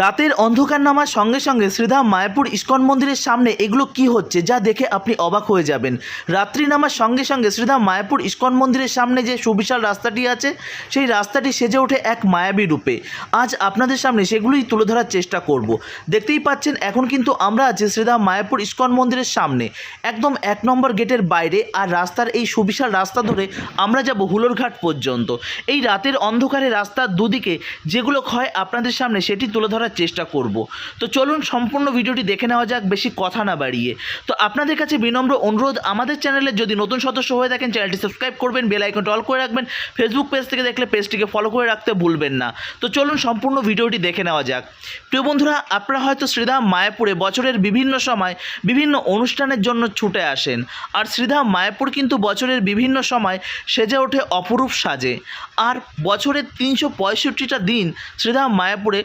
রাতের অন্ধকার নামার সঙ্গে সঙ্গে শ্রীধাম মায়াপুর ইস্কন মন্দিরের সামনে এগুলো কি হচ্ছে যা দেখে আপনি অবাক হয়ে যাবেন। রাত্রি নামার সঙ্গে সঙ্গে শ্রীধাম মায়াপুর ইস্কন মন্দিরের সামনে যে সুবিশাল রাস্তাটি আছে, সেই রাস্তাটি সেজে ওঠে এক মায়াবী রূপে। আজ আপনাদের সামনে সেগুলোই তুলে ধরার চেষ্টা করব। দেখতেই পাচ্ছেন, এখন কিন্তু আমরা আছি শ্রীধাম মায়াপুর ইস্কন মন্দিরের সামনে। একদম এক নম্বর গেটের বাইরে আর রাস্তার এই সুবিশাল রাস্তা ধরে আমরা যাব হুলোরঘাট পর্যন্ত। এই রাতের অন্ধকারে রাস্তার দুদিকে যেগুলো ক্ষয় আপনাদের সামনে, সেটি তুলে ধরার চেষ্টা করব। তো চলুন সম্পূর্ণ ভিডিওটি দেখে নেওয়া যাক, বেশি কথা না বাড়িয়ে। তো আপনাদের কাছে বিনম্র অনুরোধ, আমাদের চ্যানেলে যদি নতুন সদস্য হয়ে থাকেন, চ্যানেলটি সাবস্ক্রাইব করবেন, বেল আইকনটি অল করে রাখবেন। ফেসবুক পেজ থেকে দেখলে পেজটিকে ফলো করে রাখতে ভুলবেন না। তো চলুন সম্পূর্ণ ভিডিওটি দেখে নেওয়া যাক। প্রিয় বন্ধুরা, আপনারা হয়তো শ্রীধাম মায়াপুরে বছরের বিভিন্ন সময় বিভিন্ন অনুষ্ঠানের জন্য ছুটে আসেন। আর শ্রীধাম মায়াপুর কিন্তু বছরের বিভিন্ন সময় সেজে ওঠে অপরূপ সাজে। আর বছরের তিনশো পঁয়ষট্টিটা দিন শ্রীধাম মায়াপুরে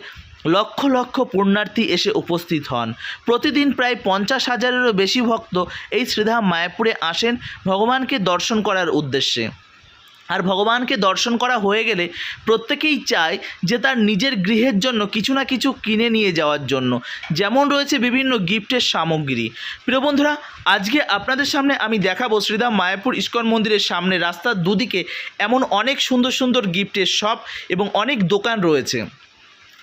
লক্ষ লক্ষ পুণ্যার্থী এসে উপস্থিত হন। প্রতিদিন প্রায় পঞ্চাশ হাজারেরও বেশি ভক্ত এই শ্রীধাম মায়াপুরে আসেন ভগবানকে দর্শন করার উদ্দেশ্যে। আর ভগবানকে দর্শন করা হয়ে গেলে প্রত্যেকেই চায় যে তার নিজের গৃহের জন্য কিছু না কিছু কিনে নিয়ে যাওয়ার জন্য। যেমন রয়েছে বিভিন্ন গিফটের সামগ্রী। প্রিয় বন্ধুরা, আজকে আপনাদের সামনে আমি দেখাবো শ্রীধাম মায়াপুর ইস্কন মন্দিরের সামনে রাস্তার দুদিকে এমন অনেক সুন্দর সুন্দর গিফটের শপ এবং অনেক দোকান রয়েছে।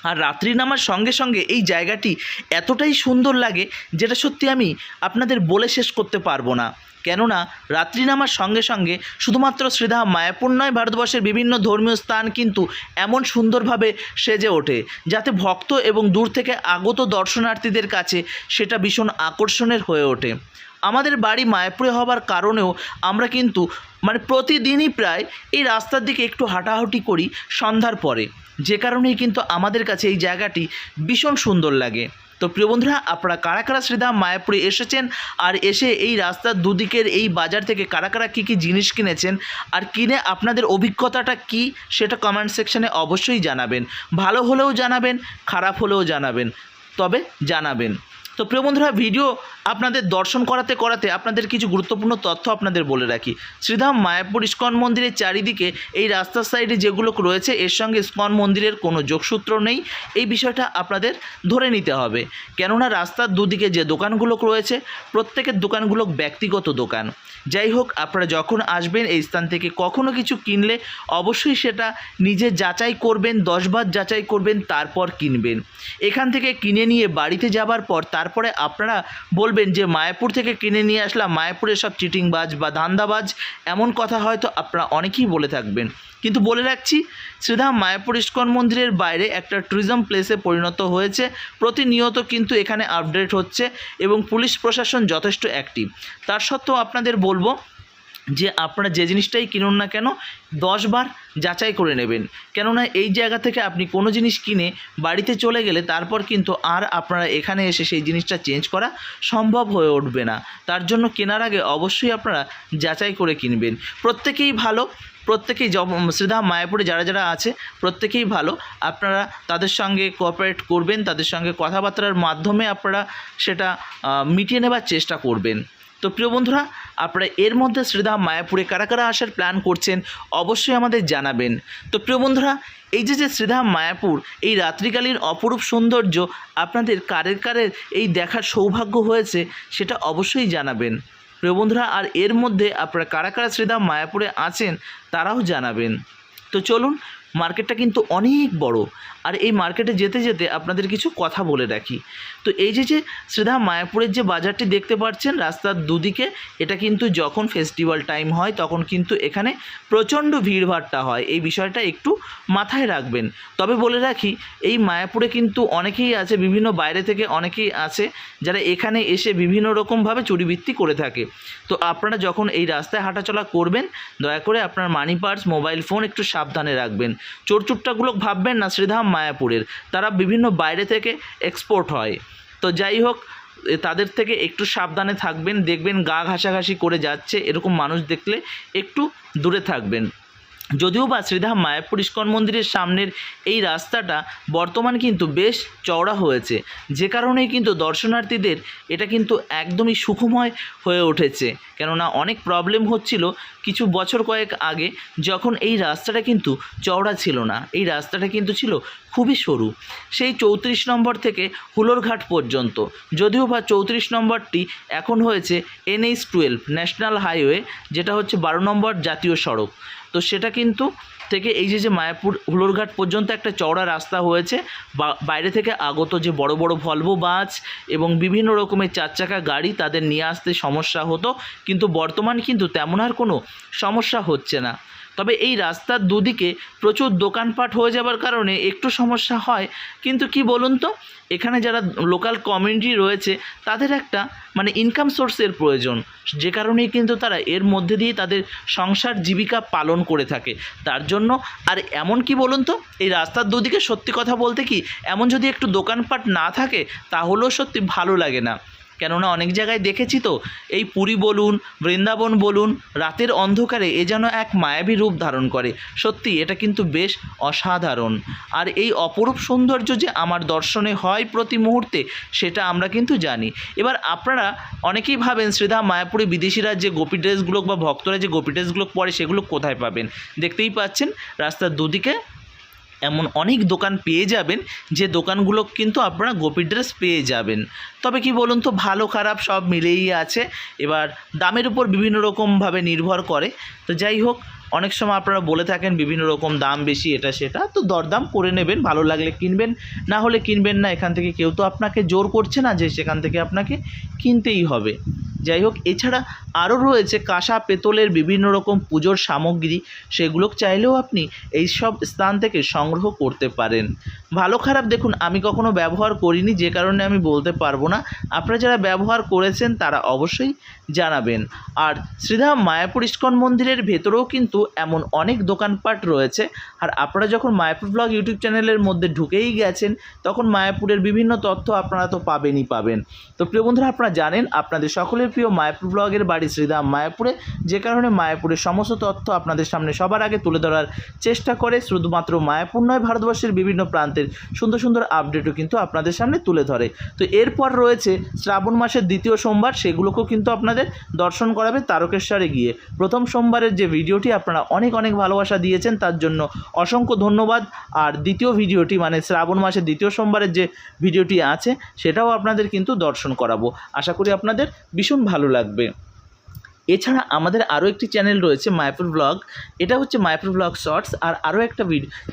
আর রাত্রি নামার সঙ্গে সঙ্গে এই জায়গাটি এতটাই সুন্দর লাগে যেটা সত্যি আমি আপনাদের বলে শেষ করতে পারব না। কেননা রাত্রি নামার সঙ্গে সঙ্গে শুধুমাত্র শ্রীধাম মায়াপুর নয়, ভারতবর্ষের বিভিন্ন ধর্মীয় স্থান কিন্তু এমন সুন্দরভাবে সেজে ওঠে, যাতে ভক্ত এবং দূর থেকে আগত দর্শনার্থীদের কাছে সেটা ভীষণ আকর্ষণের হয়ে ওঠে। আমাদের বাড়ি মায়াপুরে হবার কারণেও আমরা কিন্তু মানে প্রতিদিনই প্রায় এই রাস্তার দিকে একটু হাঁটাহাঁটি করি সন্ধ্যার পরে। যে কারণেই কিন্তু আমাদের কাছে এই জায়গাটি ভীষণ সুন্দর লাগে। তো প্রিয় বন্ধুরা, আপনারা কারা কারা শ্রীধাম মায়াপুরে এসেছেন? আর এসে এই রাস্তার দুদিকের এই বাজার থেকে কারা কারা কী কী জিনিস কিনেছেন? আর কিনে আপনাদের অভিজ্ঞতাটা কি? সেটা কমেন্ট সেকশানে অবশ্যই জানাবেন। ভালো হলেও জানাবেন, খারাপ হলেও জানাবেন। তবে জানাবেন। তো প্রিয় বন্ধুরা, ভিডিও আপনাদের দর্শন করাতে করাতে আপনাদের কিছু গুরুত্বপূর্ণ তথ্য আপনাদের বলে রাখি। শ্রীধাম মায়াপুর ইস্কন মন্দিরের চারিদিকে এই রাস্তার সাইডে যেগুলো রয়েছে, এর সঙ্গে ইস্কন মন্দিরের কোনো যোগসূত্র নেই। এই বিষয়টা আপনাদের ধরে নিতে হবে। কেননা, রাস্তার দুদিকে যে দোকানগুলো রয়েছে, প্রত্যেকের দোকানগুলো ব্যক্তিগত দোকান। যাই হোক, আপনারা যখন আসবেন এই স্থান থেকে কখনো কিছু কিনলে অবশ্যই সেটা নিজে যাচাই করবেন দশবার যাচাই করবেন, তারপর কিনবেন। এখান থেকে কিনে নিয়ে বাড়িতে যাবার পর তারপরে আপনারা বলবেন যে মায়াপুর থেকে কিনে নিয়ে আসলাম মায়াপুরে সব চিটিংবাজ বা ধান্দাবাজ, এমন কথা হয়তো আপনারা অনেকেই বলে থাকবেন। কিন্তু বলে রাখছি, শ্রীধাম মায়াপুর ইস্কন মন্দিরের বাইরে একটা ট্যুরিজম প্লেসে পরিণত হয়েছে। প্রতিনিয়ত কিন্তু এখানে আপডেট হচ্ছে এবং পুলিশ প্রশাসন যথেষ্ট অ্যাক্টিভ তার সত্ত্বেও আপনাদের বলব যে আপনারা যে জিনিসটাই কিনুন না কেন দশবার যাচাই করে নেবেন। কেননা এই জায়গা থেকে আপনি কোনো জিনিস কিনে বাড়িতে চলে গেলে তারপর কিন্তু আর আপনারা এখানে এসে সেই জিনিসটা চেঞ্জ করা সম্ভব হয়ে উঠবে না। তার জন্য কেনার আগে অবশ্যই আপনারা যাচাই করে কিনবেন। প্রত্যেকেই ভালো, প্রত্যেকেই জব শ্রীধাম মায়াপুরে যারা যারা আছে, প্রত্যেকেই ভালো। আপনারা তাদের সঙ্গে কোঅপারেট করবেন, তাদের সঙ্গে কথাবার্তার মাধ্যমে আপনারা সেটা মিটিয়ে নেবার চেষ্টা করবেন। তো প্রিয় বন্ধুরা, আপনারা এর মধ্যে শ্রীধাম মায়াপুরে কারা কারা আসার প্ল্যান করছেন অবশ্যই আমাদের জানাবেন। তো প্রিয় বন্ধুরা, এই যে যে শ্রীধাম মায়াপুর, এই রাত্রিকালীন অপরূপ সৌন্দর্য আপনাদের কারের কারের এই দেখার সৌভাগ্য হয়েছে, সেটা অবশ্যই জানাবেন। প্রিয় বন্ধুরা, আর এর মধ্যে আপনারা কারা কারা শ্রীধাম মায়াপুরে আছেন, তারাও জানাবেন। তো চলুন মার্কেটটা কিন্তু অনেক বড়। আর এই মার্কেটে যেতে যেতে আপনাদের কিছু কথা বলে রাখি। তো এই যে যে শ্রীধাম মায়াপুরের যে বাজারটি দেখতে পাচ্ছেন রাস্তার দুদিকে, এটা কিন্তু যখন ফেস্টিভ্যাল টাইম হয়, তখন কিন্তু এখানে প্রচণ্ড ভিড়ভাড়টা হয়। এই বিষয়টা একটু মাথায় রাখবেন। তবে বলে রাখি, এই মায়াপুরে কিন্তু অনেকেই আছে, বিভিন্ন বাইরে থেকে অনেকেই আছে, যারা এখানে এসে বিভিন্ন রকমভাবে চুরিবৃত্তি করে থাকে। তো আপনারা যখন এই রাস্তায় হাঁটাচলা করবেন, দয়া করে আপনার মানি পার্স মোবাইল ফোন একটু সাবধানে রাখবেন। চোরচুট্টাগুলো ভাববেন না, শ্রীধাম মায়াপুরের। তারা বিভিন্ন বাইরে থেকে এক্সপোর্ট হয়। তো যাই হোক তাদের থেকে একটু সাবধানে থাকবেন, দেখবেন গা ঘাসাঘাসি করে যাচ্ছে, এরকম মানুষ দেখলে একটু দূরে থাকবেন। যদিও বা শ্রীধাম মায়াপুর ইস্কন মন্দিরের সামনের এই রাস্তাটা বর্তমান কিন্তু বেশ চওড়া হয়েছে। যে কারণেই কিন্তু দর্শনার্থীদের এটা কিন্তু একদমই সুখময় হয়ে উঠেছে। কেননা অনেক প্রবলেম হচ্ছিল কিছু বছর কয়েক আগে যখন এই রাস্তাটা কিন্তু চওড়া ছিল না, এই রাস্তাটা কিন্তু ছিল খুবই সরু। সেই চৌত্রিশ নম্বর থেকে হুলোরঘাট পর্যন্ত। যদিও বা চৌত্রিশ নম্বরটি এখন হয়েছে এনএইচ টুয়েলভ, ন্যাশনাল হাইওয়ে, যেটা হচ্ছে বারো নম্বর জাতীয় সড়ক। তো সেটা কিন্তু থেকে এই যে যে মায়াপুর হুলোরঘাট পর্যন্ত একটা চওড়া রাস্তা হয়েছে বাইরে থেকে আগত যে বড় বড় ভলভো বাস এবং বিভিন্ন রকমের চার চাকা গাড়ি তাদের নিয়ে আসতে সমস্যা হতো। কিন্তু বর্তমান কিন্তু তেমন আর কোনো সমস্যা হচ্ছে না। তবে এই রাস্তার দুদিকে প্রচুর দোকানপাট হয়ে যাবার কারণে একটু সমস্যা হয়। কিন্তু কি বলুন তো, এখানে যারা লোকাল কমিউনিটি রয়েছে, তাদের একটা মানে ইনকাম সোর্সের প্রয়োজন। যে কারণেই কিন্তু তারা এর মধ্যে দিয়ে তাদের সংসার জীবিকা পালন করে থাকে। তার জন্য, আর এমন কি বলুন তো, এই রাস্তার দুদিকে সত্যি কথা বলতে কি, এমন যদি একটু দোকানপাট না থাকে, তাহলেও সত্যি ভালো লাগে না। কেননা অনেক জায়গায় দেখেছি তো, এই পুরী বলুন, বৃন্দাবন বলুন, রাতের অন্ধকারে এ যেন এক মায়াবী রূপ ধারণ করে। সত্যি, এটা কিন্তু বেশ অসাধারণ। আর এই অপরূপ সৌন্দর্য যে আমার দর্শনে হয় প্রতি মুহূর্তে, সেটা আমরা কিন্তু জানি। এবার আপনারা অনেকেই ভাবেন, শ্রীধাম মায়াপুরে বিদেশিরা যে গোপী ড্রেসগুলো বা ভক্তরা যে গোপী ড্রেসগুলো পরে, সেগুলো কোথায় পাবেন? দেখতেই পাচ্ছেন, রাস্তার দুদিকে এমন অনেক দোকান পেয়ে যাবেন, যে দোকানগুলো কিন্তু আপনারা গোপী ড্রেস পেয়ে যাবেন। তবে কি বলুন তো, ভালো খারাপ সব মিলেই আছে। এবার দামের উপর বিভিন্ন রকমভাবে নির্ভর করে। তো যাই হোক, অনেক সময় আপনারা বলে থাকেন বিভিন্ন রকম দাম বেশি, এটা সেটা। তো দরদাম করে নেবেন, ভালো লাগলে কিনবেন, না হলে কিনবেন না, এখান থেকে কেউ তো আপনাকে জোর করছে না যে সেখান থেকে আপনাকে কিনতেই হবে। যাই হোক এছাড়া আরও রয়েছে কাঁসা, পেতলের বিভিন্ন রকম পুজোর সামগ্রী। সেগুলো চাইলেও আপনি এইসব স্থান থেকে সংগ্রহ করতে পারেন। ভালো খারাপ দেখুন, আমি কখনো ব্যবহার করিনি, যে কারণে আমি বলতে পারব না। আপনারা যারা ব্যবহার করেছেন, তারা অবশ্যই জানাবেন। আর শ্রীধাম মায়াপুর ইস্কন মন্দিরের ভেতরেও কিন্তু এমন অনেক দোকানপাট রয়েছে। আর আপনারা যখন মায়াপুর ব্লগ ইউটিউব চ্যানেলের মধ্যে ঢুকেই গেছেন, তখন মায়াপুরের বিভিন্ন তথ্য আপনারা তো পাবেনই পাবেন। তো প্রিয় বন্ধুরা, আপনারা জানেন, আপনাদের সকলের প্রিয় মায়াপুর ব্লগের বাড়ি শ্রীধাম মায়াপুরে। যে কারণে মায়াপুরের সমস্ত তথ্য আপনাদের সামনে সবার আগে তুলে ধরার চেষ্টা করে, শুধুমাত্র মায়াপুর নয়, ভারতবর্ষের বিভিন্ন প্রান্তের সুন্দর সুন্দর আপডেটও কিন্তু আপনাদের সামনে তুলে ধরে। তো এরপর রয়েছে শ্রাবণ মাসের দ্বিতীয় সোমবার, সেগুলোকেও কিন্তু আপনাদের দর্শন করাবে তারকেশ্বরে গিয়ে। প্রথম সোমবারের যে ভিডিওটি আপনারা অনেক অনেক ভালোবাসা দিয়েছেন, তার জন্য অসংখ্য ধন্যবাদ। আর দ্বিতীয় ভিডিওটি মানে শ্রাবণ মাসের দ্বিতীয় সোমবারের যে ভিডিওটি আছে, সেটাও আপনাদের কিন্তু দর্শন করাবো। আশা করি আপনাদের ভীষণ ভালো লাগবে। এছাড়া আমাদের আরও একটি চ্যানেল রয়েছে মায়াপুর ব্লগ এটা হচ্ছে মায়াপুর ব্লগ শর্টস আর আরও একটা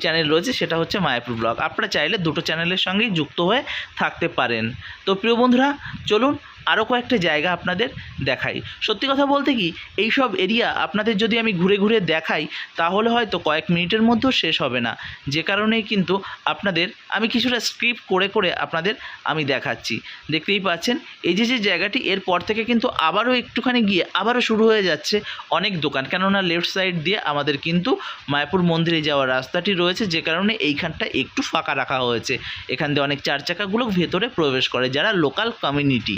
চ্যানেল রয়েছে, সেটা হচ্ছে মায়াপুর ব্লগ আপনারা চাইলে দুটো চ্যানেলের সঙ্গেই যুক্ত হয়ে থাকতে পারেন। তো প্রিয় বন্ধুরা, চলুন আরও কয়েকটা জায়গা আপনাদের দেখাই। সত্যি কথা বলতে কি এই সব এরিয়া আপনাদের যদি আমি ঘুরে ঘুরে দেখাই, তাহলে হয়তো কয়েক মিনিটের মধ্যেও শেষ হবে না। যে কারণে কিন্তু আপনাদের আমি কিছুটা স্ক্রিপ্ট করে করে আপনাদের আমি দেখাচ্ছি। দেখতেই পাচ্ছেন, এই যে যে জায়গাটি এরপর থেকে কিন্তু আবারও একটুখানি গিয়ে আবারও শুরু হয়ে যাচ্ছে অনেক দোকান। কেননা লেফট সাইড দিয়ে আমাদের কিন্তু মায়াপুর মন্দিরে যাওয়ার রাস্তাটি রয়েছে, যে কারণে এইখানটা একটু ফাঁকা রাখা হয়েছে। এখান দিয়ে অনেক চার চাকাগুলো ভেতরে প্রবেশ করে, যারা লোকাল কমিউনিটি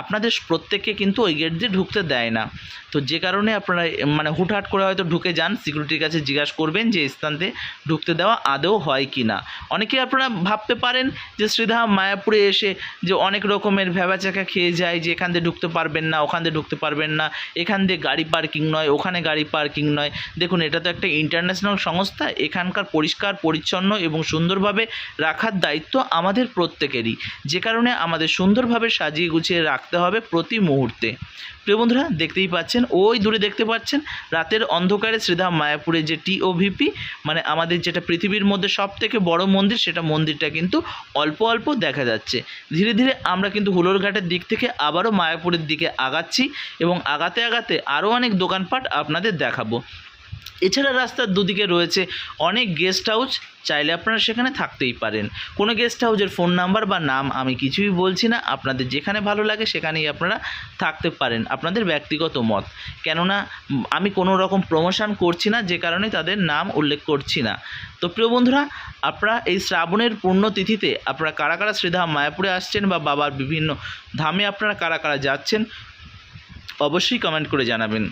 আপনাদের প্রত্যেককে কিন্তু ওই গেট দিয়ে ঢুকতে দেয় না। তো যে কারণে আপনারা মানে হুটহাট করে হয়তো ঢুকে যান সিকিউরিটির কাছে জিজ্ঞাসা করবেন যে স্থানতে ঢুকতে দেওয়া আদৌ হয় কি না? অনেকে আপনারা ভাবতে পারেন যে শ্রীধা মায়াপুরে এসে যে অনেক রকমের ভ্যাবাচাকা খেয়ে যায় যে, এখান দিয়ে ঢুকতে পারবেন না, ওখান দিয়ে ঢুকতে পারবেন না, এখান দিয়ে গাড়ি পার্কিং নয়, ওখানে গাড়ি পার্কিং নয়। দেখুন, এটা তো একটা ইন্টারন্যাশনাল সংস্থা, এখানকার পরিষ্কার, পরিচ্ছন্ন এবং সুন্দরভাবে রাখার দায়িত্ব আমাদের প্রত্যেকেরই। যে কারণে আমাদের সুন্দরভাবে সাজিয়ে গুছিয়ে রাখতে হবে প্রতি মুহূর্তে। প্রিয় বন্ধুরা, দেখতেই পাচ্ছেন, ওই দূরে দেখতে পাচ্ছেন, রাতের অন্ধকারে শ্রীধাম মায়াপুরে যে টিওভিপি মানে আমাদের যেটা পৃথিবীর মধ্যে সব থেকে বড় মন্দির, সেটা মন্দিরটা কিন্তু অল্প অল্প দেখা যাচ্ছে। ধীরে ধীরে আমরা কিন্তু হুলোরঘাটের দিক থেকে আবারও মায়াপুরের দিকে আগাচ্ছি এবং আগাতে আগাতে আরও অনেক দোকানপাট আপনাদের দেখাবো। এছাড়া রাস্তার দুদিকে রয়েছে অনেক গেস্ট হাউস চাইলে আপনারা সেখানে থাকতেই পারেন। কোনো গেস্ট হাউসের ফোন নাম্বার বা নাম আমি কিছুই বলছি না, আপনাদের যেখানে ভালো লাগে সেখানেই আপনারা থাকতে পারেন, আপনাদের ব্যক্তিগত মত। কেননা আমি কোনো রকম প্রমোশন করছি না, যে কারণে তাদের নাম উল্লেখ করছি না। তো প্রিয় বন্ধুরা, আপনারা এই শ্রাবণের পুণ্যতিথিতে আপনারা কারা কারা শ্রীধাম মায়াপুরে আসছেন বা বাবার বিভিন্ন ধামে আপনারা কারা কারা যাচ্ছেন, অবশ্যই কমেন্ট করে জানাবেন।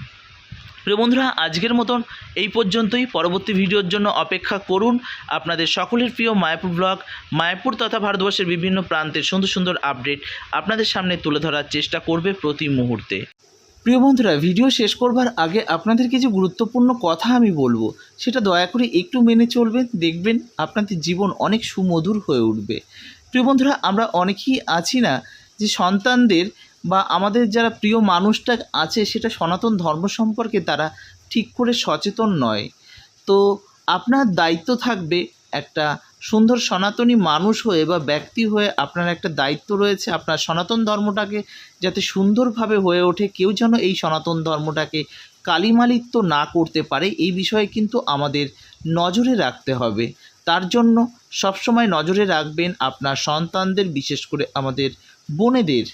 প্রিয় বন্ধুরা, আজকের মতন এই পর্যন্তই। পরবর্তী ভিডিওর জন্য অপেক্ষা করুন। আপনাদের সকলের প্রিয় মায়াপুর ব্লগ, মায়াপুর তথা ভারতবর্ষের বিভিন্ন প্রান্তের সুন্দর সুন্দর আপডেট আপনাদের সামনে তুলে ধরার চেষ্টা করবে প্রতি মুহূর্তে। প্রিয় বন্ধুরা, ভিডিও শেষ করবার আগে আপনাদের কিছু গুরুত্বপূর্ণ কথা আমি বলব। সেটা দয়া করে একটু মেনে চলবেন, দেখবেন আপনাদের জীবন অনেক সুমধুর হয়ে উঠবে। প্রিয় বন্ধুরা, আমরা অনেকেই আছি না যে সন্তানদের বা আমাদের যারা প্রিয় মানুষটা আছে, সেটা সনাতন ধর্ম সম্পর্কে তারা ঠিক করে সচেতন নয়। তো আপনার দায়িত্ব থাকবে একটা সুন্দর সনাতনী মানুষ হয়ে বা ব্যক্তি হয়ে আপনার একটা দায়িত্ব রয়েছে, আপনার সনাতন ধর্মটাকে যাতে সুন্দরভাবে হয়ে ওঠে। কেউ যেন এই সনাতন ধর্মটাকে কালিমালিত্য না করতে পারে, এই বিষয়ে কিন্তু আমাদের নজরে রাখতে হবে। তার জন্য সবসময় নজরে রাখবেন আপনার সন্তানদের, বিশেষ করে আমাদের বোনেদের।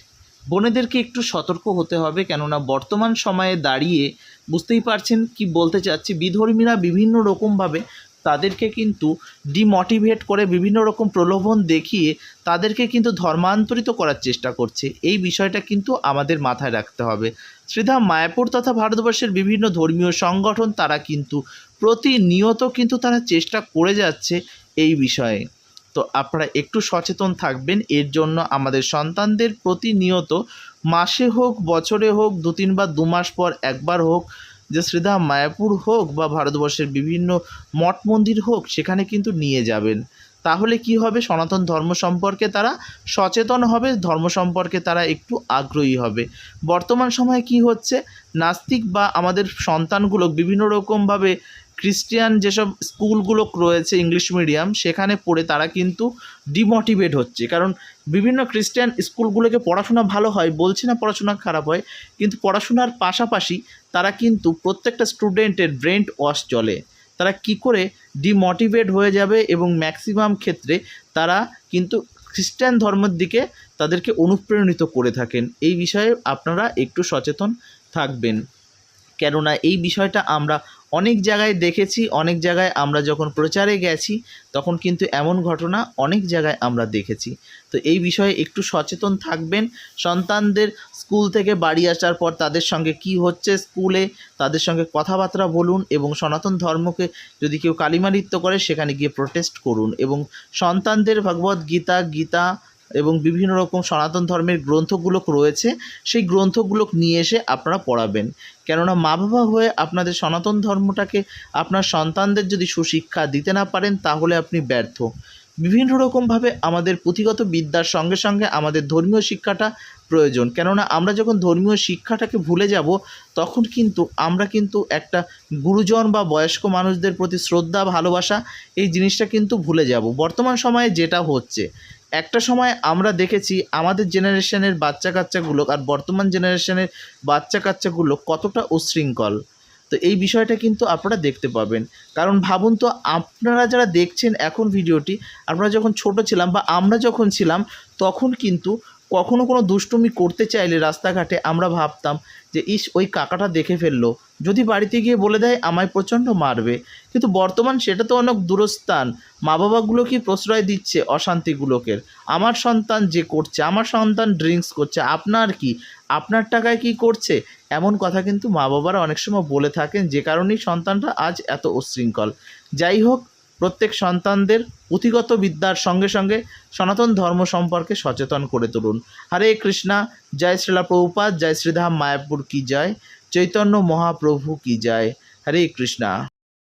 বোনেদেরকে একটু সতর্ক হতে হবে কেননা বর্তমান সময়ে দাঁড়িয়ে বুঝতেই পারছেন কি বলতে চাচ্ছি। বিধর্মীরা বিভিন্ন রকমভাবে তাদেরকে কিন্তু ডিমোটিভেট করে বিভিন্ন রকম প্রলোভন দেখিয়ে তাদেরকে কিন্তু ধর্মান্তরিত করার চেষ্টা করছে। এই বিষয়টা কিন্তু আমাদের মাথায় রাখতে হবে। শ্রীধাম মায়াপুর তথা ভারতবর্ষের বিভিন্ন ধর্মীয় সংগঠন তারা কিন্তু প্রতিনিয়ত কিন্তু তারা চেষ্টা করে যাচ্ছে এই বিষয়ে। তো আপনারা একটু সচেতন থাকবেন। এর জন্য আমাদের সন্তানদের প্রতিনিয়ত মাসে হোক, বছরে হোক, দু তিনবার দু মাস পর একবার হোক, যে শ্রীধাম মায়াপুর হোক বা ভারতবর্ষের বিভিন্ন মঠ মন্দির হোক, সেখানে কিন্তু নিয়ে যাবেন। তাহলে কি হবে? সনাতন ধর্ম সম্পর্কে তারা সচেতন হবে, ধর্ম সম্পর্কে তারা একটু আগ্রহী হবে। বর্তমান সময়ে কি হচ্ছে? নাস্তিক বা আমাদের সন্তানগুলো বিভিন্ন রকমভাবে খ্রিস্টিয়ান যেসব স্কুলগুলো রয়েছে ইংলিশ মিডিয়াম সেখানে পড়ে তারা কিন্তু ডিমোটিভেট হচ্ছে। কারণ বিভিন্ন খ্রিস্টান স্কুলগুলোকে পড়াশোনা ভালো হয়, বলছি না পড়াশোনা খারাপ হয়, কিন্তু পড়াশোনার পাশাপাশি তারা কিন্তু প্রত্যেকটা স্টুডেন্টের ব্রেন ওয়াশ চলে। তারা কি করে? ডিমোটিভেট হয়ে যাবে এবং ম্যাক্সিমাম ক্ষেত্রে তারা কিন্তু খ্রিস্টান ধর্মের দিকে তাদেরকে অনুপ্রেরণিত করে থাকেন। এই বিষয়ে আপনারা একটু সচেতন থাকবেন। কেননা এই বিষয়টা আমরা অনেক জায়গায় দেখেছি, অনেক জায়গায় আমরা যখন প্রচারে গেছি, তখন কিন্তু এমন ঘটনা অনেক জায়গায় আমরা দেখেছি। তো এই বিষয়ে একটু সচেতন থাকবেন। সন্তানদের স্কুল থেকে বাড়ি আসার পর তাদের সঙ্গে কি হচ্ছে স্কুলে, তাদের সঙ্গে কথাবার্তা বলুন এবং সনাতন ধর্মকে যদি কেউ কালিমালিত্য করে, সেখানে গিয়ে প্রোটেস্ট করুন এবং সন্তানদের ভগবদ গীতা গীতা এবং বিভিন্ন রকম সনাতন ধর্মের গ্রন্থগুলো রয়েছে, সেই গ্রন্থগুলো নিয়ে এসে আপনারা পড়াবেন। কেননা মা বাবা হয়ে আপনাদের সনাতন ধর্মটাকে আপনার সন্তানদের যদি সুশিক্ষা দিতে না পারেন, তাহলে আপনি ব্যর্থ। বিভিন্ন রকমভাবে আমাদের পুঁথিগত বিদ্যার সঙ্গে সঙ্গে আমাদের ধর্মীয় শিক্ষাটা প্রয়োজন। কেননা আমরা যখন ধর্মীয় শিক্ষাটাকে ভুলে যাব, তখন কিন্তু আমরা কিন্তু একটা গুরুজন বা বয়স্ক মানুষদের প্রতি শ্রদ্ধা, ভালোবাসা, এই জিনিসটা কিন্তু ভুলে যাব। বর্তমান সময়ে যেটা হচ্ছে একটা সময় আমরা দেখেছি আমাদের জেনারেশনের বাচ্চা কাচ্চাগুলো আর বর্তমান জেনারেশনের বাচ্চা কাচ্চাগুলো কতটা উশৃঙ্খল তো এই বিষয়টা কিন্তু আপনারা দেখতে পাবেন। কারণ ভাবুন তো, আপনারা যারা দেখছেন এখন ভিডিওটি, আমরা যখন ছোট ছিলাম বা আমরা যখন ছিলাম, তখন কিন্তু কখনো কোনো দুষ্টুমি করতে চাইলে রাস্তাঘাটে আমরা ভাবতাম যে, ইস, ওই কাকাটা দেখে ফেলল। যদি বাড়িতে গিয়ে বলে দেয়, আমায় প্রচণ্ড মারবে। কিন্তু বর্তমান সেটা তো অনেক দূরস্থান। মা বাবাগুলো কি প্রশ্রয় দিচ্ছে অশান্তিগুলোকে আমার সন্তান যে করছে, আমার সন্তান ড্রিঙ্কস করছে, আপনার কি? আপনার টাকায় কি করছে? এমন কথা কিন্তু মা বাবারা অনেক সময় বলে থাকেন যে কারণেই সন্তানটা আজ এত উচ্ছৃঙ্খল। যাই হোক প্রত্যেক সন্তানদের পুঁথিগত বিদ্যার সঙ্গে সঙ্গে সনাতন ধর্ম সম্পর্কে সচেতন করে তুলুন। হরে কৃষ্ণা, জয় শ্রীলা প্রভুপাত জয় শ্রীধাম মায়াপুর কি জয়, চৈতন্য মহাপ্রভু কি জয়। হরে কৃষ্ণা।